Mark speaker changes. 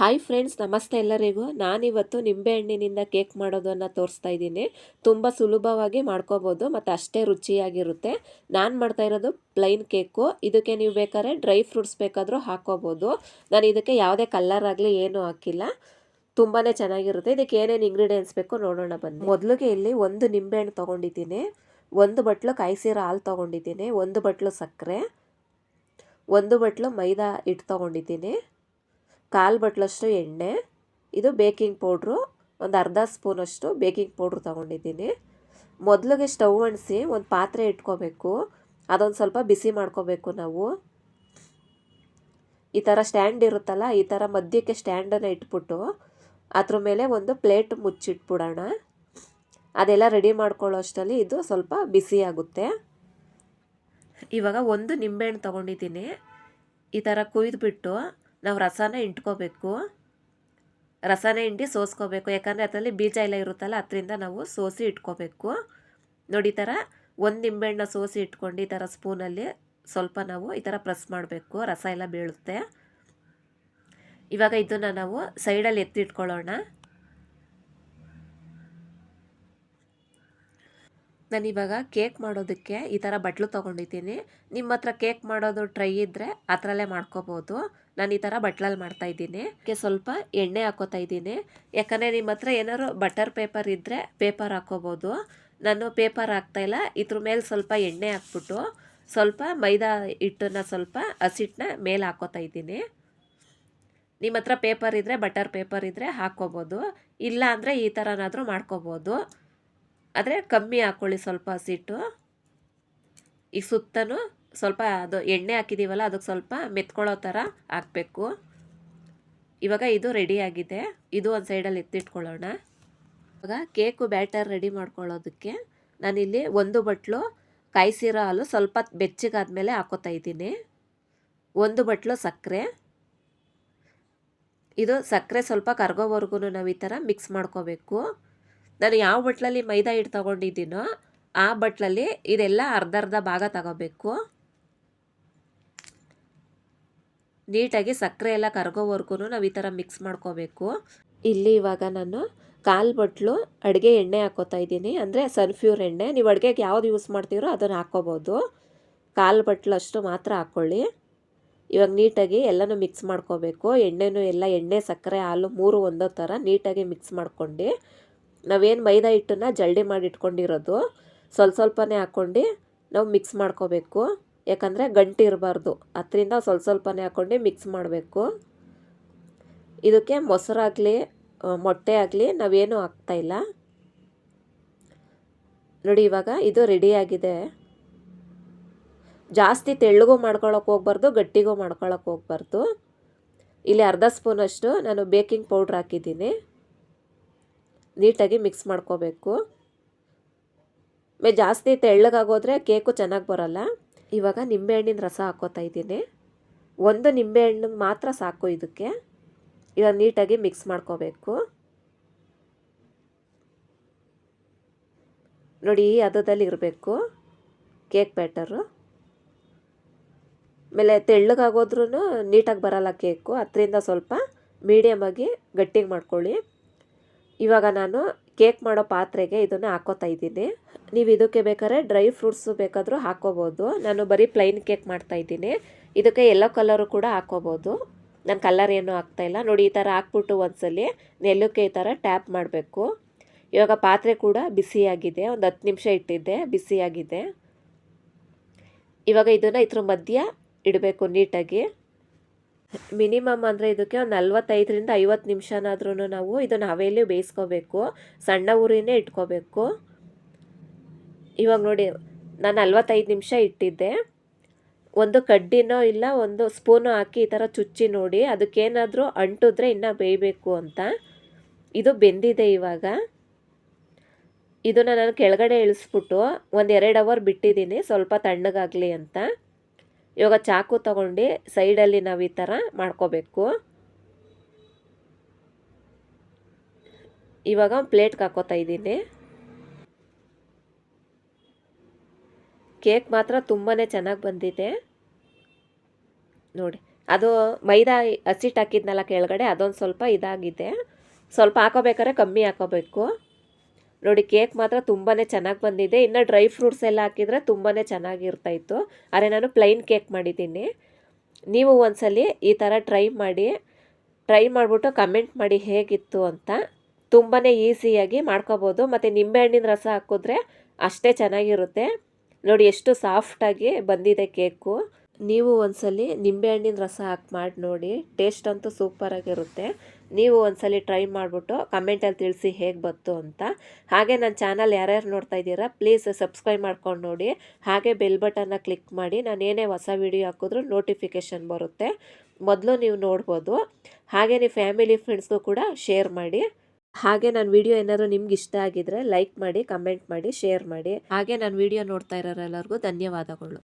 Speaker 1: Hi friends ನಮಸ್ತೆ ಎಲ್ಲರಿಗೂ. ನಾನಿವತ್ತು ನಿಂಬೆಹಣ್ಣಿನಿಂದ ಕೇಕ್ ಮಾಡೋದನ್ನು ತೋರಿಸ್ತಾ ಇದ್ದೀನಿ. ತುಂಬ ಸುಲಭವಾಗಿ ಮಾಡ್ಕೋಬೋದು, ಮತ್ತು ಅಷ್ಟೇ ರುಚಿಯಾಗಿರುತ್ತೆ. ನಾನು ಮಾಡ್ತಾ ಇರೋದು ಪ್ಲೈನ್ ಕೇಕು ಇದಕ್ಕೆ ನೀವು ಬೇಕಾದ್ರೆ ಡ್ರೈ ಫ್ರೂಟ್ಸ್ ಬೇಕಾದರೂ ಹಾಕೋಬೋದು. ನಾನು ಇದಕ್ಕೆ ಯಾವುದೇ ಕಲ್ಲರ್ ಆಗಲಿ ಏನೂ ಹಾಕಿಲ್ಲ. ತುಂಬಾ ಚೆನ್ನಾಗಿರುತ್ತೆ. ಇದಕ್ಕೆ ಏನೇನು ಇಂಗ್ರೀಡಿಯೆಂಟ್ಸ್ ಬೇಕು ನೋಡೋಣ ಬನ್ನಿ. ಮೊದಲಿಗೆ ಇಲ್ಲಿ ಒಂದು ನಿಂಬೆಹಣ್ಣು ತೊಗೊಂಡಿದ್ದೀನಿ. ಒಂದು ಬಟ್ಲು ಕಾಯಿಸಿರೋ ಹಾಲು ತೊಗೊಂಡಿದ್ದೀನಿ. ಒಂದು ಬಟ್ಲು ಸಕ್ಕರೆ. ಒಂದು ಬಟ್ಲು ಮೈದಾ ಹಿಟ್ಟು ತೊಗೊಂಡಿದ್ದೀನಿ. ಕಾಲು ಬಟ್ಲಷ್ಟು ಎಣ್ಣೆ, ಇದು ಬೇಕಿಂಗ್ ಪೌಡ್ರು, ಒಂದು ಅರ್ಧ ಸ್ಪೂನಷ್ಟು ಬೇಕಿಂಗ್ ಪೌಡ್ರು ತೊಗೊಂಡಿದ್ದೀನಿ. ಮೊದಲಿಗೆ ಸ್ಟವ್ ಅಣಿಸಿ ಒಂದು ಪಾತ್ರೆ ಇಟ್ಕೋಬೇಕು, ಅದೊಂದು ಸ್ವಲ್ಪ ಬಿಸಿ ಮಾಡ್ಕೋಬೇಕು ನಾವು. ಈ ಥರ ಸ್ಟ್ಯಾಂಡ್ ಇರುತ್ತಲ್ಲ, ಈ ಥರ ಮಧ್ಯಕ್ಕೆ ಸ್ಟ್ಯಾಂಡನ್ನು ಇಟ್ಬಿಟ್ಟು ಅದ್ರ ಮೇಲೆ ಒಂದು ಪ್ಲೇಟ್ ಮುಚ್ಚಿಟ್ಬಿಡೋಣ. ಅದೆಲ್ಲ ರೆಡಿ ಮಾಡ್ಕೊಳ್ಳೋ ಅಷ್ಟರಲ್ಲಿ ಇದು ಸ್ವಲ್ಪ ಬಿಸಿ ಆಗುತ್ತೆ. ಇವಾಗ ಒಂದು ನಿಂಬೆಹಣ್ಣು ತೊಗೊಂಡಿದ್ದೀನಿ. ಈ ಥರ ಕುಯ್ದುಬಿಟ್ಟು ನಾವು ರಸನ ಇಂಟ್ಕೋಬೇಕು ರಸನ ಹಿಂಡಿ ಸೋಸ್ಕೋಬೇಕು. ಯಾಕಂದರೆ ಅದರಲ್ಲಿ ಬೀಜ ಎಲ್ಲ ಇರುತ್ತಲ್ಲ, ಅದರಿಂದ ನಾವು ಸೋಸಿ ಇಟ್ಕೋಬೇಕು. ನೋಡಿ ಈ ಥರ ಒಂದು ನಿಂಬೆಹಣ್ಣ ಸೋಸಿ ಇಟ್ಕೊಂಡು ಈ ಥರ ಸ್ಪೂನಲ್ಲಿ ಸ್ವಲ್ಪ ನಾವು ಈ ಥರ ಪ್ರೆಸ್ ಮಾಡಬೇಕು. ರಸ ಎಲ್ಲ ಬೀಳುತ್ತೆ. ಇವಾಗ ಇದನ್ನು ನಾವು ಸೈಡಲ್ಲಿ ಎತ್ತಿಟ್ಕೊಳ್ಳೋಣ ನಾನಿವಾಗ ಕೇಕ್ ಮಾಡೋದಕ್ಕೆ ಈ ಥರ ಬಟ್ಲು ತೊಗೊಂಡಿದ್ದೀನಿ. ನಿಮ್ಮ ಹತ್ರ ಕೇಕ್ ಮಾಡೋದು ಟ್ರೈ ಇದ್ದರೆ ಅದರಲ್ಲೇ ಮಾಡ್ಕೋಬೋದು. ನಾನು ಈ ಥರ ಬಟ್ಲಲ್ಲಿ ಮಾಡ್ತಾಯಿದ್ದೀನಿ ಅದಕ್ಕೆ ಸ್ವಲ್ಪ ಎಣ್ಣೆ ಹಾಕೋತಾ ಇದ್ದೀನಿ. ಯಾಕಂದರೆ ನಿಮ್ಮ ಹತ್ರ ಏನಾದ್ರು ಬಟರ್ ಪೇಪರ್ ಇದ್ದರೆ ಪೇಪರ್ ಹಾಕೋಬೋದು. ನಾನು ಪೇಪರ್ ಹಾಕ್ತಾಯಿಲ್ಲ ಇದ್ರ ಮೇಲೆ ಸ್ವಲ್ಪ ಎಣ್ಣೆ ಹಾಕ್ಬಿಟ್ಟು ಸ್ವಲ್ಪ ಮೈದಾ ಹಿಟ್ಟನ್ನ ಸ್ವಲ್ಪ ಹಸಿಟ್ಟನ್ನ ಮೇಲೆ ಹಾಕೋತಾ ಇದ್ದೀನಿ. ನಿಮ್ಮ ಹತ್ರ ಪೇಪರ್ ಇದ್ದರೆ ಬಟರ್ ಪೇಪರ್ ಇದ್ದರೆ ಹಾಕ್ಕೋಬೋದು. ಇಲ್ಲ ಅಂದರೆ ಈ ಥರನಾದರೂ ಮಾಡ್ಕೋಬೋದು. ಆದರೆ ಕಮ್ಮಿ ಹಾಕ್ಕೊಳ್ಳಿ ಸ್ವಲ್ಪ ಹಸಿಟ್ಟು. ಈಗ ಸುತ್ತನೂ ಸ್ವಲ್ಪ ಅದು ಎಣ್ಣೆ ಹಾಕಿದ್ದೀವಲ್ಲ ಅದಕ್ಕೆ ಸ್ವಲ್ಪ ಮೆತ್ಕೊಳ್ಳೋ ಥರ ಹಾಕಬೇಕು. ಇವಾಗ ಇದು ರೆಡಿಯಾಗಿದೆ ಇದು ಒಂದು ಸೈಡಲ್ಲಿ ಎತ್ತಿಟ್ಕೊಳ್ಳೋಣ. ಇವಾಗ ಕೇಕು ಬ್ಯಾಟರ್ ರೆಡಿ ಮಾಡ್ಕೊಳ್ಳೋದಕ್ಕೆ ನಾನಿಲ್ಲಿ ಒಂದು ಬಟ್ಲು ಕಾಯಿಸಿರೋ ಹಾಲು ಸ್ವಲ್ಪ ಬೆಚ್ಚಗಾದ್ಮೇಲೆ ಹಾಕೋತಾ ಇದ್ದೀನಿ. ಒಂದು ಬಟ್ಲು ಸಕ್ಕರೆ. ಇದು ಸಕ್ಕರೆ ಸ್ವಲ್ಪ ಕರ್ಗೋವರೆಗೂ ನಾವು ಈ ಥರ ಮಿಕ್ಸ್ ಮಾಡ್ಕೋಬೇಕು. ನಾನು ಯಾವ ಬಟ್ಲಲ್ಲಿ ಮೈದಾ ಹಿಟ್ಟು ತೊಗೊಂಡಿದ್ದೀನೋ ಆ ಬಟ್ಲಲ್ಲಿ ಇದೆಲ್ಲ ಅರ್ಧ ಅರ್ಧ ಭಾಗ ತಗೋಬೇಕು. ನೀಟಾಗಿ ಸಕ್ಕರೆ ಎಲ್ಲ ಕರಗೋವರೆಗೂ ನಾವು ಈ ಥರ ಮಿಕ್ಸ್ ಮಾಡ್ಕೋಬೇಕು. ಇಲ್ಲಿ ಇವಾಗ ನಾನು ಕಾಲು ಬಟ್ಲು ಅಡುಗೆ ಎಣ್ಣೆ ಹಾಕೋತಾ ಇದ್ದೀನಿ. ಅಂದರೆ ಸನ್ಫ್ಯೂರ್ ಎಣ್ಣೆ. ನೀವು ಅಡುಗೆಗೆ ಯಾವ್ದು ಯೂಸ್ ಮಾಡ್ತೀರೋ ಅದನ್ನು ಹಾಕ್ಕೋಬೋದು ಕಾಲು ಬಟ್ಲು ಅಷ್ಟು ಮಾತ್ರ ಹಾಕ್ಕೊಳ್ಳಿ ಇವಾಗ ನೀಟಾಗಿ ಎಲ್ಲನೂ ಮಿಕ್ಸ್ ಮಾಡ್ಕೋಬೇಕು. ಎಣ್ಣೆನೂ ಎಲ್ಲ ಎಣ್ಣೆ, ಸಕ್ಕರೆ, ಹಾಲು ಮೂರು ಒಂದೋ ಥರ ನೀಟಾಗಿ ಮಿಕ್ಸ್ ಮಾಡ್ಕೊಂಡು ನಾವೇನು ಮೈದಾ ಹಿಟ್ಟನ್ನು ಜಲ್ಡಿ ಮಾಡಿ ಇಟ್ಕೊಂಡಿರೋದು, ಸ್ವಲ್ಪ ಸ್ವಲ್ಪನೇ ಹಾಕ್ಕೊಂಡು ನಾವು ಮಿಕ್ಸ್ ಮಾಡ್ಕೋಬೇಕು. ಯಾಕಂದರೆ ಗಂಟು ಇರಬಾರ್ದು, ಅದರಿಂದ ಸ್ವಲ್ಪ ಸ್ವಲ್ಪನೇ ಹಾಕ್ಕೊಂಡು ಮಿಕ್ಸ್ ಮಾಡಬೇಕು. ಇದಕ್ಕೆ ಮೊಸರಾಗಲಿ ಮೊಟ್ಟೆ ಆಗಲಿ ನಾವೇನು ಹಾಕ್ತಾಯಿಲ್ಲ ನೋಡಿ ಇವಾಗ ಇದು ರೆಡಿಯಾಗಿದೆ ಜಾಸ್ತಿ ತೆಳ್ಳಗೂ ಮಾಡ್ಕೊಳಕ್ಕೆ ಹೋಗ್ಬಾರ್ದು, ಗಟ್ಟಿಗೂ ಮಾಡ್ಕೊಳಕ್ಕೆ ಹೋಗ್ಬಾರ್ದು. ಇಲ್ಲಿ ಅರ್ಧ ಸ್ಪೂನಷ್ಟು ನಾನು ಬೇಕಿಂಗ್ ಪೌಡ್ರ್ ಹಾಕಿದ್ದೀನಿ. ನೀಟಾಗಿ ಮಿಕ್ಸ್ ಮಾಡ್ಕೋಬೇಕು. ಜಾಸ್ತಿ ತೆಳ್ಳಗಾಗೋದ್ರೆ ಕೇಕು ಚೆನ್ನಾಗಿ ಬರೋಲ್ಲ. ಇವಾಗ ನಿಂಬೆಹಣ್ಣಿನ ರಸ ಹಾಕೋತಾ ಇದ್ದೀನಿ. ಒಂದು ನಿಂಬೆಹಣ್ಣು ಮಾತ್ರ ಸಾಕು ಇದಕ್ಕೆ. ಇವಾಗ ನೀಟಾಗಿ ಮಿಕ್ಸ್ ಮಾಡ್ಕೋಬೇಕು. ನೋಡಿ, ಈ ಹದದಲ್ಲಿ ಇರಬೇಕು ಕೇಕ್ ಬ್ಯಾಟರು. ಆಮೇಲೆ ತೆಳ್ಳಗಾಗೋದ್ರೂ ನೀಟಾಗಿ ಬರೋಲ್ಲ ಕೇಕು. ಅದರಿಂದ ಸ್ವಲ್ಪ ಮೀಡಿಯಮಾಗಿ ಗಟ್ಟಿಗೆ ಮಾಡ್ಕೊಳ್ಳಿ. ಇವಾಗ ನಾನು ಕೇಕ್ ಮಾಡೋ ಪಾತ್ರೆಗೆ ಇದನ್ನು ಹಾಕೋತಾ ಇದ್ದೀನಿ. ನೀವು ಇದಕ್ಕೆ ಬೇಕಾದ್ರೆ ಡ್ರೈ ಫ್ರೂಟ್ಸು ಬೇಕಾದರೂ ಹಾಕೋಬೋದು. ನಾನು ಬರೀ ಪ್ಲೈನ್ ಕೇಕ್ ಮಾಡ್ತಾ ಇದ್ದೀನಿ. ಇದಕ್ಕೆ ಎಲ್ಲೋ ಕಲರು ಕೂಡ ಹಾಕೋಬೋದು. ನಾನು ಕಲರ್ ಏನೂ ಹಾಕ್ತಾಯಿಲ್ಲ ನೋಡಿ, ಈ ಥರ ಹಾಕ್ಬಿಟ್ಟು ಒಂದ್ಸಲಿ ನೆಲ್ಲಕ್ಕೆ ಈ ಥರ ಟ್ಯಾಪ್ ಮಾಡಬೇಕು. ಇವಾಗ ಪಾತ್ರೆ ಕೂಡ ಬಿಸಿಯಾಗಿದೆ. ಒಂದು ಹತ್ತು ನಿಮಿಷ ಇಟ್ಟಿದ್ದೆ, ಬಿಸಿಯಾಗಿದೆ. ಇವಾಗ ಇದನ್ನು ಇದ್ರ ಮಧ್ಯ ಇಡಬೇಕು ನೀಟಾಗಿ. ಮಿನಿಮಮ್ ಅಂದರೆ ಇದಕ್ಕೆ ಒಂದು ನಲ್ವತ್ತೈದರಿಂದ ಐವತ್ತು ನಿಮಿಷನಾದ್ರೂ ನಾವು ಇದನ್ನು ಹವೇಲಿ ಬೇಯಿಸ್ಕೋಬೇಕು. ಸಣ್ಣ ಉರಿನೇ ಇಟ್ಕೋಬೇಕು. ಇವಾಗ ನೋಡಿ, ನಾನು ನಲ್ವತ್ತೈದು ನಿಮಿಷ ಇಟ್ಟಿದ್ದೆ. ಒಂದು ಕಡ್ಡಿನೋ ಇಲ್ಲ, ಒಂದು ಸ್ಪೂನು ಹಾಕಿ ಈ ಥರ ಚುಚ್ಚಿ ನೋಡಿ, ಅದಕ್ಕೇನಾದರೂ ಅಂಟಿದ್ರೆ ಇನ್ನೂ ಬೇಯಬೇಕು ಅಂತ. ಇದು ಬೆಂದಿದೆ ಇವಾಗ. ಇದನ್ನು ನಾನು ಕೆಳಗಡೆ ಇಳಿಸ್ಬಿಟ್ಟು ಒಂದು ಎರಡು ಅವರ್ ಬಿಟ್ಟಿದ್ದೀನಿ ಸ್ವಲ್ಪ ತಣ್ಣಗಾಗಲಿ ಅಂತ. ಇವಾಗ ಚಾಕು ತಗೊಂಡು ಸೈಡಲ್ಲಿ ನಾವು ಈ ಥರ ಮಾಡ್ಕೋಬೇಕು. ಇವಾಗ ಪ್ಲೇಟ್ಗೆ ಹಾಕೋತಾ ಇದ್ದೀನಿ. ಕೇಕ್ ಮಾತ್ರ ತುಂಬಾ ಚೆನ್ನಾಗಿ ಬಂದಿದೆ. ನೋಡಿ, ಅದು ಮೈದಾ ಹಸಿಟ್ಟು ಹಾಕಿದ್ನಲ್ಲ ಕೆಳಗಡೆ ಅದೊಂದು ಸ್ವಲ್ಪ ಇದಾಗಿದೆ. ಸ್ವಲ್ಪ ಹಾಕೋಬೇಕಾದ್ರೆ ಕಮ್ಮಿ ಹಾಕೋಬೇಕು. ನೋಡಿ ಕೇಕ್ ಮಾತ್ರ ತುಂಬಾ ಚೆನ್ನಾಗಿ ಬಂದಿದೆ. ಇನ್ನು ಡ್ರೈ ಫ್ರೂಟ್ಸ್ ಎಲ್ಲ ಹಾಕಿದರೆ ತುಂಬಾ ಚೆನ್ನಾಗಿರ್ತಾಯಿತ್ತು ಆದರೆ ನಾನು ಪ್ಲೈನ್ ಕೇಕ್ ಮಾಡಿದ್ದೀನಿ. ನೀವು ಒಂದ್ಸಲಿ ಈ ಥರ ಟ್ರೈ ಮಾಡಿ, ಟ್ರೈ ಮಾಡಿಬಿಟ್ಟು ಕಮೆಂಟ್ ಮಾಡಿ ಹೇಗಿತ್ತು ಅಂತ ತುಂಬಾ ಈಸಿಯಾಗಿ ಮಾಡ್ಕೋಬೋದು. ಮತ್ತು ನಿಂಬೆಹಣ್ಣಿನ ರಸ ಹಾಕಿದ್ರೆ ಅಷ್ಟೇ ಚೆನ್ನಾಗಿರುತ್ತೆ. ನೋಡಿ ಎಷ್ಟು ಸಾಫ್ಟಾಗಿ ಬಂದಿದೆ ಕೇಕು. ನೀವು ಒಂದ್ಸಲಿ ನಿಂಬೆಹಣ್ಣಿನ ರಸ ಹಾಕಿ ಮಾಡಿ ನೋಡಿ. ಟೇಸ್ಟ್ ಅಂತೂ ಸೂಪರಾಗಿರುತ್ತೆ ನೀವು ಒಂದ್ಸಲಿ ಟ್ರೈ ಮಾಡಿಬಿಟ್ಟು ಕಮೆಂಟಲ್ಲಿ ತಿಳಿಸಿ ಹೇಗೆ ಬಂತು ಅಂತ. ಹಾಗೆ ನನ್ನ ಚಾನಲ್ ಯಾರ್ಯಾರು ನೋಡ್ತಾ ಇದ್ದೀರಾ ಪ್ಲೀಸ್ ಸಬ್ಸ್ಕ್ರೈಬ್ ಮಾಡ್ಕೊಂಡು ನೋಡಿ. ಹಾಗೆ ಬೆಲ್ ಬಟನ್ನ ಕ್ಲಿಕ್ ಮಾಡಿ, ನಾನು ಏನೇ ಹೊಸ ವೀಡಿಯೋ ಹಾಕಿದ್ರೂ ನೋಟಿಫಿಕೇಷನ್ ಬರುತ್ತೆ. ಮೊದಲು ನೀವು ನೋಡ್ಬೋದು. ಹಾಗೆ ನೀವು ಫ್ಯಾಮಿಲಿ ಫ್ರೆಂಡ್ಸ್ಗೂ ಕೂಡ ಶೇರ್ ಮಾಡಿ. ಹಾಗೆ ನನ್ನ ವಿಡಿಯೋ ಏನಾದರೂ ನಿಮ್ಗೆ ಇಷ್ಟ ಆಗಿದ್ರೆ ಲೈಕ್ ಮಾಡಿ ಕಮೆಂಟ್ ಮಾಡಿ ಶೇರ್ ಮಾಡಿ. ಹಾಗೆ ನನ್ನ ವಿಡಿಯೋ ನೋಡ್ತಾ ಇರೋರೆಲ್ಲರಿಗೂ ಧನ್ಯವಾದಗಳು.